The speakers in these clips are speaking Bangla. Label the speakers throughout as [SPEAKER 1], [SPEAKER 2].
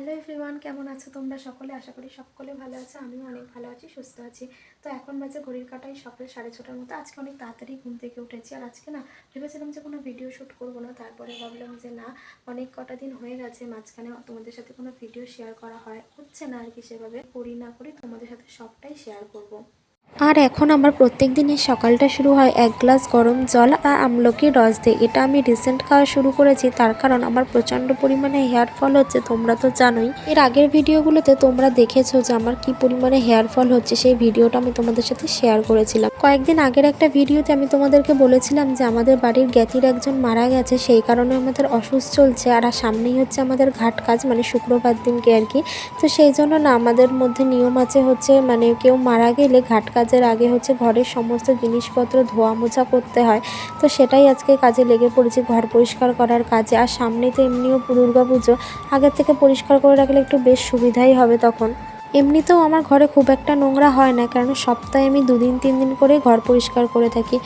[SPEAKER 1] হ্যালো এভরিওয়ান কেমন আছো তোমরা সকলে? আশা করি সকলে ভালো আছো, আমিও অনেক ভালো আছি, সুস্থ আছি। তো এখন বাজে ঘড়ির কাটাই সকাল সাড়ে ছটার মতো। আজকে অনেক তাড়াতাড়ি ঘুম থেকে উঠেছি আর আজকে না ভেবেছিলাম যে কোনো ভিডিও শ্যুট করব না, তারপরে ভাবলাম যে না, অনেক কটা দিন হয়ে গেছে, মাঝখানে তোমাদের সাথে কোনো ভিডিও শেয়ার করা হয়, হচ্ছে না আর কি সেভাবে। করি না করি তোমাদের সাথে সবটাই শেয়ার করব।
[SPEAKER 2] আর এখন আমার প্রত্যেক দিনের সকালটা শুরু হয় এক গ্লাস গরম জল আর আমলকির রস দিয়ে। এটা আমি রিসেন্ট খাওয়া শুরু করেছি, তার কারণ আমার প্রচণ্ড পরিমাণে হেয়ার ফল হচ্ছে, তোমরা তো জানোই। এর আগের ভিডিওগুলোতে তোমরা দেখেছ যে আমার কি পরিমাণে হেয়ার ফল হচ্ছে, সেই ভিডিওটা আমি তোমাদের সাথে শেয়ার করেছিলাম। কয়েকদিন আগের একটা ভিডিওতে আমি তোমাদেরকে বলেছিলাম যে আমাদের বাড়ির জ্ঞাতির একজন মারা গেছে, সেই কারণে আমাদের অসুস্থ চলছে আর সামনেই হচ্ছে আমাদের ঘাট কাজ মানে শুক্রবার দিনকে আর কি। তো সেই জন্য না, আমাদের মধ্যে নিয়ম আছে হচ্ছে মানে কেউ মারা গেলে ঘাট কাজের আগে হচ্ছে ঘরের সমস্ত জিনিসপত্র ধোয়া মোছা করতে হয়। তো সেটাই আজকে কাজে লেগে পড়েছি, ঘর পরিষ্কার করার কাজে। আর সামনে তো এমনিও দুর্গা পুজো, আগের থেকে পরিষ্কার করে রাখলে একটু বেশ সুবিধাই হবে তখন। এমনিতেও আমার ঘরে খুব একটা নোংরা হয় না, কারণ সপ্তাহে আমি দুদিন, তিন দিন করে ঘর পরিষ্কার করে থাকি।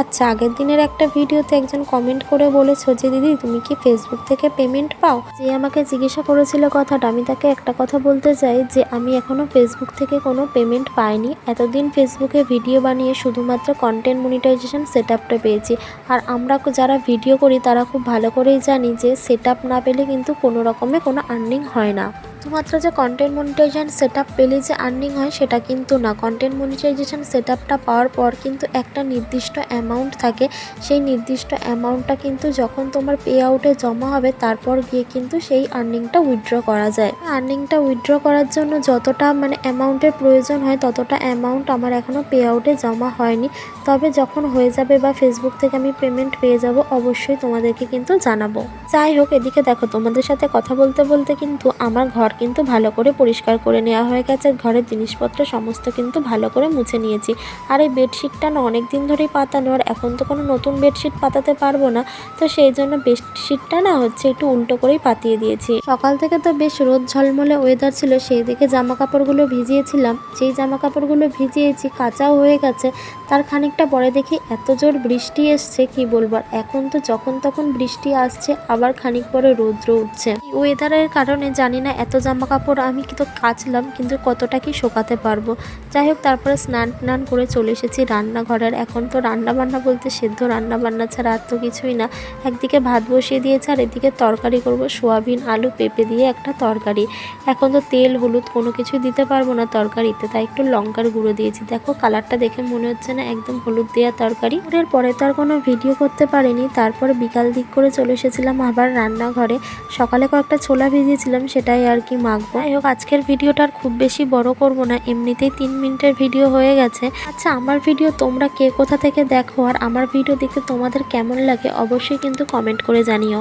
[SPEAKER 2] আচ্ছা আগের দিনের একটা ভিডিওতে একজন কমেন্ট করে বলেছ যে, দিদি, তুমি কি ফেসবুক থেকে পেমেন্ট পাও? যে আমাকে জিজ্ঞাসা করেছিল কথাটা, আমি তাকে একটা কথা বলতে চাই যে, আমি এখনও ফেসবুক থেকে কোনো পেমেন্ট পাইনি। এতদিন ফেসবুকে ভিডিও বানিয়ে শুধুমাত্র কন্টেন্ট মনিটাইজেশন সেট আপটা পেয়েছি। আর আমরা যারা ভিডিও করি, তারা খুব ভালো করেই জানি যে সেট আপ না পেলে কিন্তু কোনো রকমে কোনো আর্নিং হয় না। শুধুমাত্র যে কন্টেন্ট মনিটাইজেশন সেট পেলে যে আর্নিং হয়, সেটা কিন্তু না। কন্টেন্ট মনিটাইজেশন সেট পাওয়ার পর কিন্তু একটা নির্দিষ্ট অ্যামাউন্ট থাকে। সেই নির্দিষ্ট অ্যামাউন্টটা কিন্তু যখন তোমার পে আউটে জমা হবে, তারপর গিয়ে কিন্তু সেই আর্নিংটা উইথড্র করা যায়। আর্নিংটা উইথড্র করার জন্য যতটা মানে অ্যামাউন্টের প্রয়োজন হয়, ততটা অ্যামাউন্ট আমার এখনও পে আউটে জমা হয়নি। তবে যখন হয়ে যাবে বা ফেসবুক থেকে আমি পেমেন্ট পেয়ে যাব, অবশ্যই তোমাদেরকে কিন্তু জানাব। যাই হোক, এদিকে দেখো, তোমাদের সাথে কথা বলতে বলতে কিন্তু আমার ঘর কিন্তু ভালো করে পরিষ্কার করে নেওয়া হয়ে গেছে। ঘরের জিনিসপত্র সমস্ত কিন্তু ভালো করে মুছে নিয়েছি। আর এই বেডশিটটা না অনেক দিন ধরেই পাতানো, আর এখন তো কোনো নতুন বেডশিট পাতাতে পারব না। তো সেই জন্য বেডশিটটা না হচ্ছে একটু উল্টো করেই পাতিয়ে দিয়েছি। সকাল থেকে তো বেশ রোদ ঝলমলে ওয়েদার ছিল, সেই দিকে জামা কাপড়গুলো ভিজিয়েছিলাম। যেই জামা কাপড়গুলো ভিজিয়েছি কাঁচাও হয়ে গেছে। তার খানিকটা পরে দেখি এত জোর বৃষ্টি এসছে, কি বলব? এখন তো যখন তখন বৃষ্টি আসছে, আবার খানিক পরে রৌদ্র উঠছে। ওয়েদারের কারণে জানি না এত জামা কাপড় আমি কিন্তু কাচলাম, কিন্তু কতটা কি শোকাতে পারব? যাই হোক তারপরে স্নান টান করে চলে এসেছি রান্নাঘরের এখন তো রান্না বান্না বলতে সেদ্ধ রান্না বান্না ছাড়া আর তো কিছুই না। একদিকে ভাত বসিয়ে দিয়েছে আর এদিকে তরকারি করব, সোয়াবিন, আলু, পেঁপে দিয়ে একটা তরকারি। এখন তো তেল, হলুদ কোনো কিছুই দিতে পারব না তরকারিতে, তাই একটু লঙ্কার গুঁড়ো দিয়েছি। দেখো, কালারটা দেখে মনে হচ্ছে না একদম হলুদ দেওয়া তরকারি। এর পরে তো আর কোনো ভিডিও করতে পারিনি। তারপর বিকাল দিক করে চলে এসেছিলাম আবার রান্নাঘরে। সকালে কয়েকটা ছোলা ভিজিয়েছিলাম, সেটাই আর কি মাখবো? যাই হোক, আজকের ভিডিওটা আর খুব বেশি বড় করব না। এমনিতেই তিন মিনিটের ভিডিও হয়ে গেছে। আচ্ছা আমার ভিডিও তোমরা কে কোথা থেকে দেখো? আর আমার ভিডিও দেখতে তোমাদের কেমন লাগে? অবশ্যই কিন্তু কমেন্ট করে জানিও।